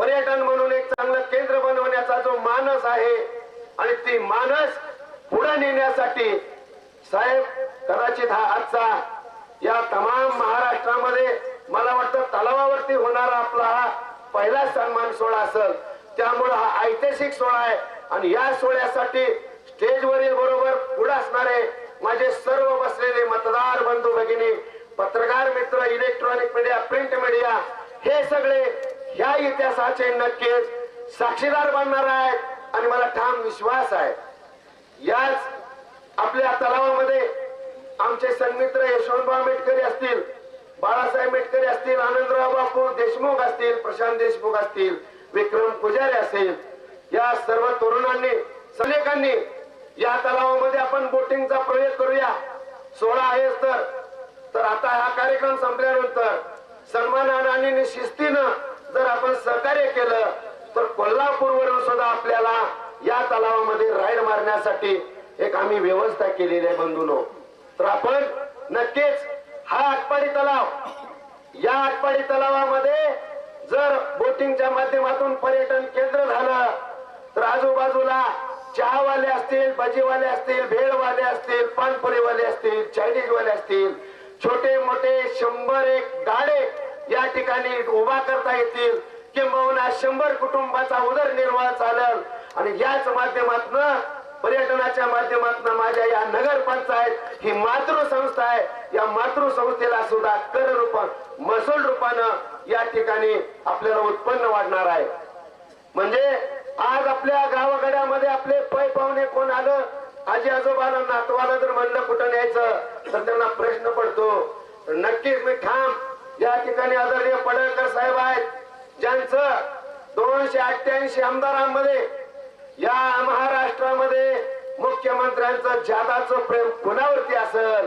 पर्यटन म्हणून एक चांगलं केंद्र बनवण्याचा जो मानस आहे आणि ती मानस पुढे नेण्यासाठी साहेब कदाचित हा आजचा या तमाम महाराष्ट्रामध्ये मला वाटतं तलावावरती होणारा आपला हा पहिला सन्मान सोहळा असेल. त्यामुळे हा ऐतिहासिक सोहळा आहे आणि या सोहळ्यासाठी स्टेजवरील बरोबर पुढे असणारे माझे सर्व बसलेले मतदार बंधू भगिनी पत्रकार मित्र इलेक्ट्रॉनिक मीडिया प्रिंट मीडिया हे सगळे ह्या इतिहासाचे नक्कीच साक्षीदार बनणार आहेत आणि मला ठाम विश्वास आहे. याच आपल्या तलावामध्ये आमचे सन्मित्र यशवंतराव आंबेडकरी असतील बाळासाहेब मेटकरी असतील आनंदराव बापू देशमुख असतील प्रशांत देशमुख असतील विक्रम पुजारी असेल या सर्व तरुणांनी अनेकांनी या तलावामध्ये आपण बोटिंगचा प्रयोग करूया. सोहळा आहेस तर. तर आता हा कार्यक्रम संपल्यानंतर सन्मानानं आणि शिस्तीनं जर आपण सहकार्य केलं तर कोल्हापूरवरून सुद्धा आपल्याला या तलावामध्ये राईड मारण्यासाठी एक आम्ही व्यवस्था केलेली आहे बंधूनो. तर आपण नक्कीच हा आटपाडी तलाव या आटपाडी तलावामध्ये जर बोटिंगच्या माध्यमातून पर्यटन केंद्र झालं तर आजूबाजूला चहावाले असतील भजीवाले असतील भेळवाले असतील पानपुरीवाले असतील चायनीजवाले असतील छोटे मोठे शंभर एक गाडे या ठिकाणी उभा करता येतील. किंबहुना शंभर कुटुंबाचा उदरनिर्वाह चालेल. आणि याच माध्यमातून पर्यटनाच्या माध्यमातून माझ्या या नगर पंचायत ही मातृसंस्था आहे. या मातृसंस्थेला सुद्धा कर रूपान महसूल रूपानं या ठिकाणी आपल्याला उत्पन्न वाढणार आहे. म्हणजे आज आपल्या गावागड्यामध्ये आपले पै पाहुणे कोण आलं? आजी आजोबाला नातवाला जर म्हणलं कुठं न्यायचं तर त्यांना प्रश्न पडतो. नक्कीच मी ठाम या ठिकाणी आदरणीय पडळकर साहेब आहेत ज्यांचं दोनशे अठ्ठ्याऐंशी आमदारांमध्ये या महाराष्ट्रामध्ये मुख्यमंत्र्यांचं जादाचं प्रेम कुणावरती असेल?